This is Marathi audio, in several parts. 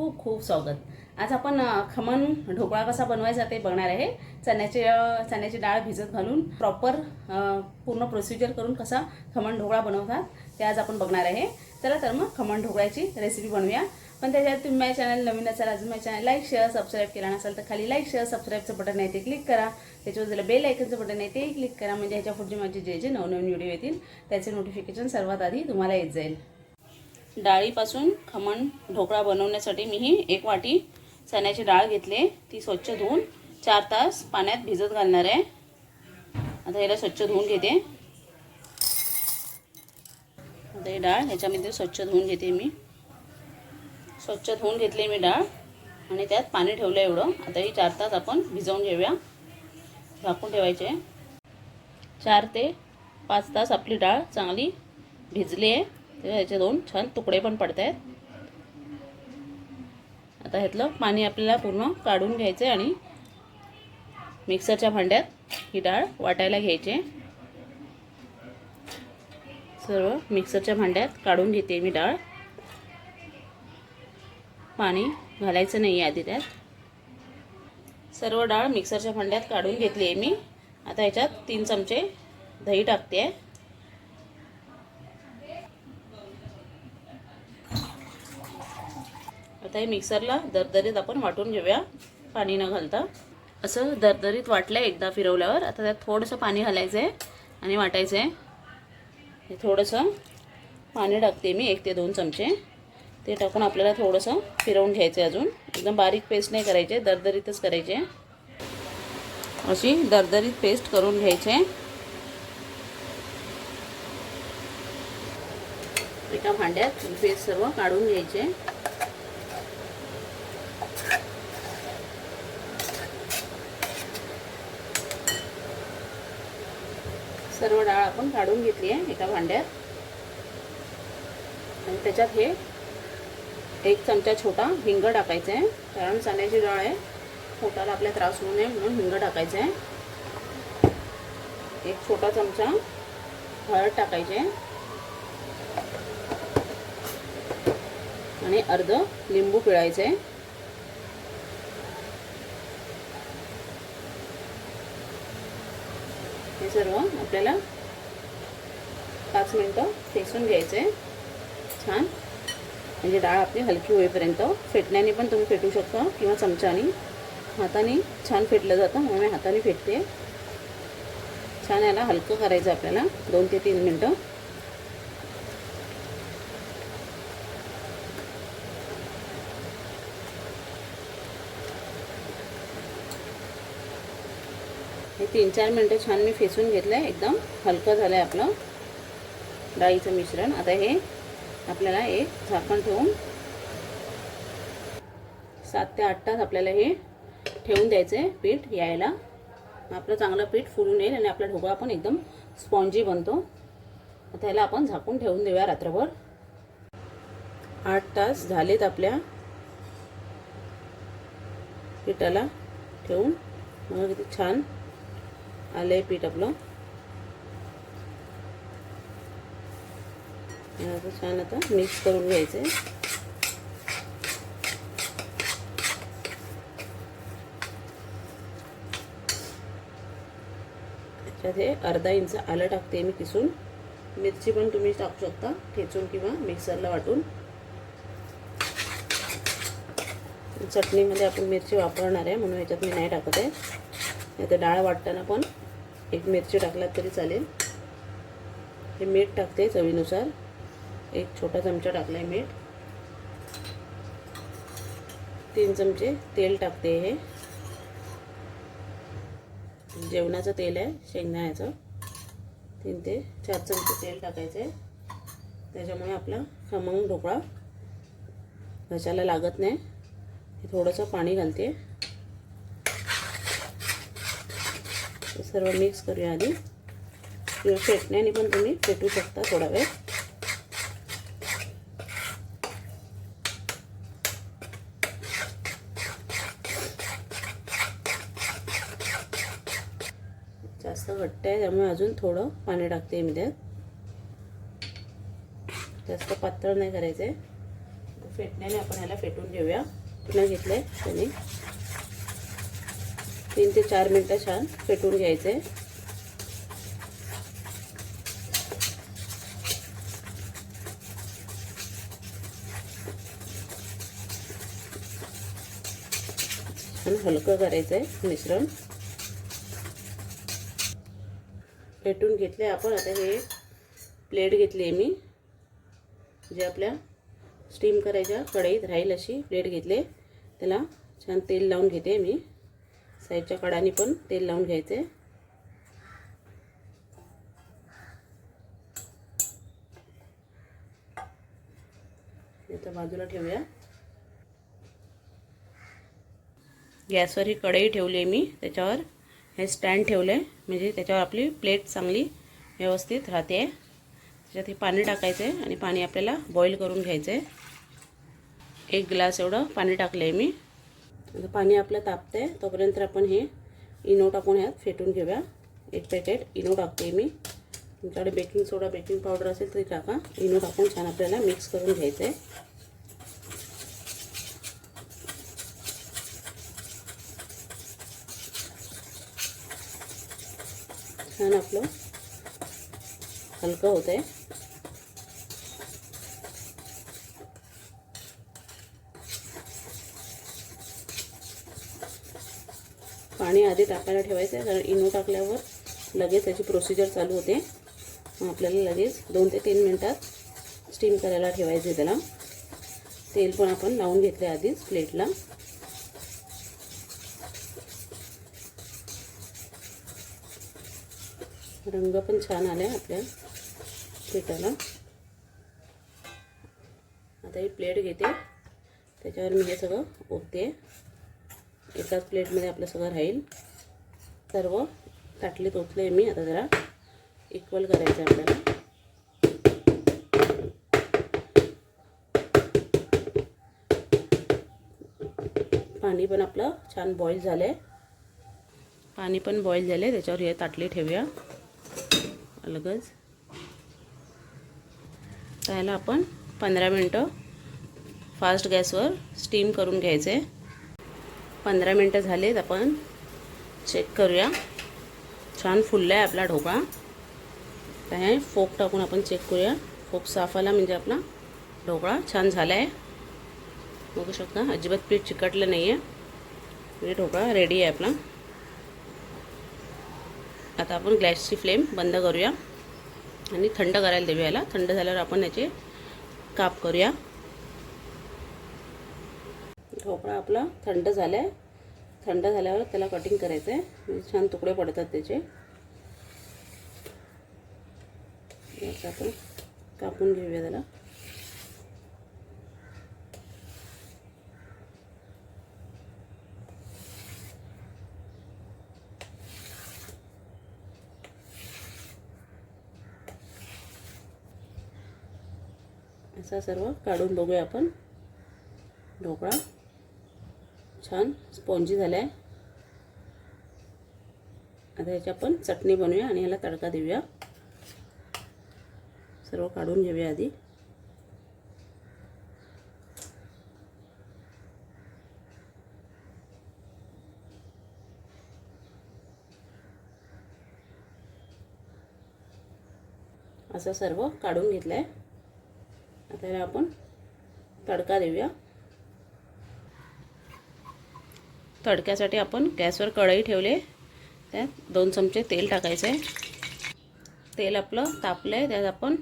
खूप खूप स्वागत. आज आपण खमन खमण ढोकळा कसा बनवायचा ते बघणार आहे. चण्याचे चण्याची डाळ भिजत घालून प्रॉपर पूर्ण प्रोसिजर करून कसा खमण ढोकळा बनवतात ते आज आपण बघणार आहे. चला तर मग खमण ढोकळ्याची रेसिपी बनवूया. पण त्याच्यात तुम्ही माझ्या चॅनल नवीन असाल अजून माझ्या चॅनल लाईक शेअर सबस्क्राईब केला नसाल तर खाली लाईक शेअर सबस्क्राईबचं बटन आहे ते क्लिक करा. त्याच्यावर जर बेल ऐकनचं बटन आहे ते क्लिक करा. म्हणजे ह्याच्या पुढचे माझे जे जे नवनवीन व्हिडिओ येतील त्याचे नोटिफिकेशन सर्वात आधी तुम्हाला येत जाईल. डाळीपासून खमण ढोकळा बनवण्यासाठी मी ही एक वाटी चण्याची डाळ घेतली. ती स्वच्छ धुवून चार तास पाण्यात भिजत घालणार आहे. आता याला स्वच्छ धुवून घेते. आता ही डाळ ह्याच्यामध्ये स्वच्छ धुवून घेते मी. स्वच्छ धुवून घेतली मी डाळ आणि त्यात पाणी ठेवलं एवढं. आता ही चार तास आपण भिजवून घेऊया. झाकून ठेवायचे. चार ते पाच तास आपली डाळ चांगली भिजली आहे. तर ह्याचे दोन छान तुकडे पण पडत आहेत आता ह्यातलं पाणी आपल्याला पूर्ण काढून घ्यायचं आहे आणि मिक्सरच्या भांड्यात ही डाळ वाटायला घ्यायची. सर्व मिक्सरच्या भांड्यात काढून घेते मी डाळ. पाणी घालायचं नाही आहे आधी त्यात. सर्व डाळ मिक्सरच्या भांड्यात काढून घेतली आहे मी. आता ह्याच्यात तीन चमचे दही टाकते आहे आता हे मिक्सरला दरदरीत आपण वाटून घेऊया. पाणी न घालता. असं दरदरीत वाटलं आहे एकदा फिरवल्यावर. आता त्यात थोडंसं पाणी घालायचं आहे आणि वाटायचं आहे हे थोडंसं पाणी टाकते मी एक ते दोन चमचे. ते टाकून आपल्याला थोडंसं फिरवून घ्यायचं आहे अजून. एकदम बारीक पेस्ट नाही करायचे दरदरीतच करायचे. अशी दरदरीत पेस्ट करून घ्यायचे. एका भांड्यात पेस्ट सर्व काढून घ्यायचे. सर्व डाळ आपण काढून घेतली आहे एका भांड्यात. आणि त्याच्यात हे एक चमचा छोटा हिंग टाकायचं आहे. कारण चण्याची डाळ आहे. पोटाला आपल्या त्रास होऊ नये म्हणून हिंग टाकायचं आहे. एक छोटा चमचा हळद टाकायचे आणि अर्ध लिंबू पिळायचं आहे. सर्व आपल्याला पाच मिनटं फेसून घ्यायचं. आहे छान. म्हणजे डाळ आपली हलकी होईपर्यंत. फेटण्याने पण तुम्ही फेटू शकता किंवा चमच्याने. हाताने छान फेटलं जातं म्हणून मी हाताने फेटते. छान याला हलकं करायचं आपल्याला दोन ते तीन मिनटं. तीन चार मिनटं छान मी फेसून घेतलं आहे एकदम हलकं झालं आहे आपलं डाळीचं मिश्रण. आता हे आपल्याला एक झाकण ठेवून सात ते आठ तास आपल्याला हे ठेवून द्यायचं आहे पीठ यायला आपलं चांगलं पीठ फुलून येईल आणि आपला ढोकळा पण एकदम स्पॉन्जी बनतो. आता ह्याला आपण झाकून ठेवून देऊया रात्रभर. आठ तास झालेत आपल्या पिठाला ठेवून. मग किती छान आलं पीठ आपलं आता छान आता मिक्स करून घ्यायचं आहे त्याच्यात हे अर्धा इंच आलं टाकते मी किसून मिरची पण तुम्ही टाकू शकता ठेचून किंवा मिक्सरला वाटून चटणीमध्ये आपण मिरची वापरणार आहे म्हणून ह्याच्यात मी नाही टाकत आहे नाही तर डाळ वाटताना पण एक मिरची टाकलात तरी चालेल. हे मीठ टाकते चवीनुसार. एक छोटा चमचा टाकला आहे मीठ. तीन चमचे तेल टाकते हे. जेवणाचं तेल आहे शेंगदाण्याचं तीन ते चार चमचे तेल टाकायचे त्याच्यामुळे आपला खमंग ढोकळा घशाला लागत नाही. थोडंसं पाणी घालते. सर्व मिक्स करूया आधी. किंवा फेटण्याने पण तुम्ही फेटू शकता थोडा वेळ. जास्त घट्ट आहे त्यामुळे अजून थोडं पाणी टाकते मी त्यात. जास्त पातळ नाही करायचं आहे फेटण्याने आपण ह्याला फेटून घेऊया. पुन्हा आहे त्याने. तीन ते चार मिनटं छान फेटून घ्यायचं. छान हलकं करायचं आहे मिश्रण. फेटून घेतले आपण आता हे प्लेट घेतली आहे मी. जे आपल्या स्टीम करायच्या कढईत राहील अशी प्लेट घेतले त्याला छान तेल लावून घेते मी. साईडच्या कडाने पण तेल लावून घ्यायचे. आता बाजूला ठेवूया. गॅसवर ही कढई ठेवली आहे मी त्याच्यावर. हे स्टँड ठेवलं आहे म्हणजे त्याच्यावर आपली प्लेट चांगली व्यवस्थित राहते. आहे त्याच्यात हे पाणी टाकायचं आहे आणि पाणी आपल्याला बॉईल करून घ्यायचं आहे एक ग्लास एवढं पाणी टाकलं आहे मी. पाणी आपलं तापतं आहे तोपर्यंत आपण हे इनो टाकून ह्यात फेटून घेऊया. एक पॅकेट इनो टाकते मी. तुमच्याकडे बेकिंग सोडा बेकिंग पावडर असेल तरी टाका. इनो टाकून छान आपल्याला मिक्स करून घ्यायचं आहे छान आपलं हलकं होतं आहे पाणी आधी टाकायला ठेवायचं आहे. कारण इनो टाकल्यावर लगेच त्याची प्रोसिजर चालू होते. आपल्याला लगेच दोन ते तीन मिनटात स्टीम करायला ठेवायचं त्याला. तेल पण आपण लावून घेतले आधीच प्लेटला रंग पण छान आला आहे आपल्या पिठाला आता ही प्लेट घेते. त्याच्यावर मी हे सगळं ओतते. एकाच प्लेटमध्ये आपलं सगळं राहील. सर्व ताटलीत ओतले मी. आता जरा इक्वल करायचं आहे आपल्याला. पाणी पण आपलं छान बॉईल झालं आहे पाणी पण बॉईल झालं आहे त्याच्यावर हे ताटली ठेवूया. अलगच. त्याला आपण पंधरा मिनटं फास्ट गॅसवर स्टीम करून घ्यायचे. पंधरा मिनटं झालेत आपण चेक करूया. छान फुलला आहे आपला ढोकळा काय फोक टाकून आपण चेक करूया. फोक साफ आला म्हणजे आपला ढोकळा छान झाला आहे बघू शकता अजिबात पीठ चिकटलं नाही आहे म्हणजे ढोकळा रेडी आहे आपला. आता आपण गॅसची फ्लेम बंद करूया. आणि थंड करायला देऊया याला. थंड झाल्यावर आपण याचे काप करूया. ढोकळा आपला थंड झाला आहे थंड झाल्यावर त्याला कटिंग करायचं आहे म्हणजे छान तुकडे पडतात त्याचे. आपण कापून घेऊया त्याला. असा सर्व काढून बघूया आपण. ढोकळा छान स्पॉन्जी झाला आहे आता ह्याची आपण चटणी बनवूया आणि ह्याला तडका देऊया. सर्व काढून घेऊया आधी. असं सर्व काढून घेतलं आहे आता ह्याला आपण तडका देऊया. तडक्यासाठी आपण गॅसवर कढई ठेवले. त्यात दोन चमचे तेल टाकायचं. आहे तेल आपलं तापलं आहे त्यात आपण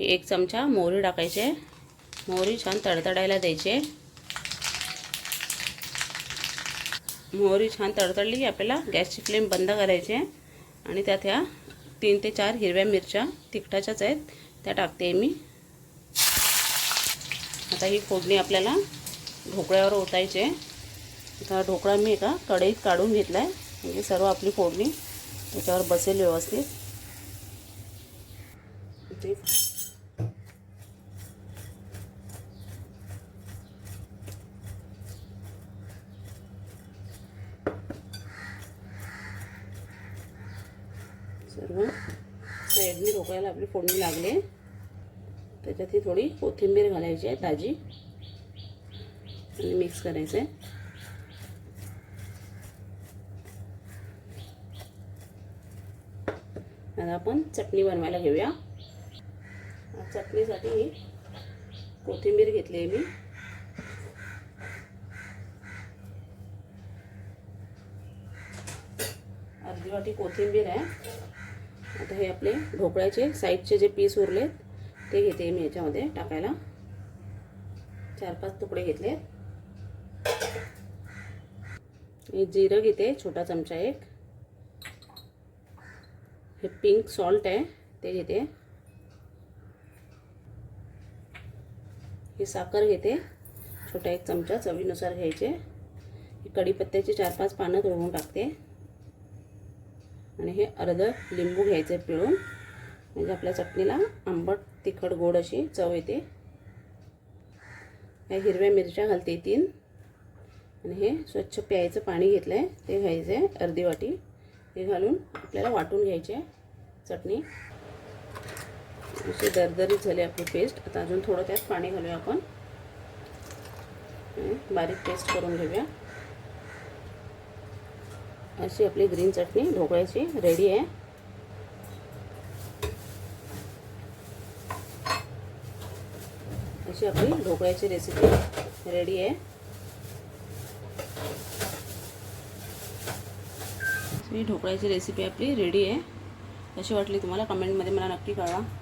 एक चमचा मोहरी टाकायची. आहे मोहरी छान तडतडायला द्यायची. आहे मोहरी छान तडतडली की आपल्याला गॅसची फ्लेम बंद करायची आहे. आणि त्यात ह्या तीन ते चार हिरव्या मिरच्या तिखटाच्याच आहेत. त्या टाकते मी. आता ही फोडणी आपल्याला ढोकळ्यावर ओतायची आहे. आता ढोकळा मी एका कढईत काढून घेतला आहे म्हणजे सर्व आपली फोडणी त्याच्यावर बसेल व्यवस्थित. ते सर्व साईडने ढोकळ्याला आपली फोडणी लागली आहे. त्याच्यात ही थोडी कोथिंबीर घालायची आहे ताजी. आणि मिक्स करायचं आहे आता आपण चटणी बनवायला घेऊया. चटणीसाठी कोथिंबीर घेतली आहे मी. अर्धी वाटी कोथिंबीर आहे. आता हे आपले ढोकळ्याचे साईडचे जे पीस उरलेत ते घेते मी याच्यामध्ये टाकायला. चार पाच तुकडे घेतले हे जिरं घेते छोटा चमचा एक. हे पिंक सॉल्ट आहे ते घेते. ही साखर घेते छोटा एक चमचा चवीनुसार घ्यायचे. ही कढीपत्त्याची चार पाच पानं तोडून टाकते. आणि हे अर्ध लिंबू घ्यायचे पिळून. म्हणजे आपल्या चटणीला आंबट तिखट गोड अशी चव येते. ह्या हिरव्या मिरच्या घालते तीन. आणि हे स्वच्छ प्यायचं पाणी घेतलं आहे ते घ्यायचं आहे अर्धी वाटी. हे घालून आपल्याला वाटून घ्यायचे चटणी. अशी दरदरीत झाली आपली पेस्ट आता अजून थोडं त्यात पाणी घालूया आपण. बारीक पेस्ट करून घेऊया. अशी आपली ग्रीन चटणी ढोकळ्याची रेडी आहे. अशी आपली ढोकळ्याची रेसिपी रेडी आहे. ही ढोकळ्याची रेसिपी आपली रेडी आहे. कशी वाटली तुम्हाला? कमेंटमध्ये मला नक्की कळवा.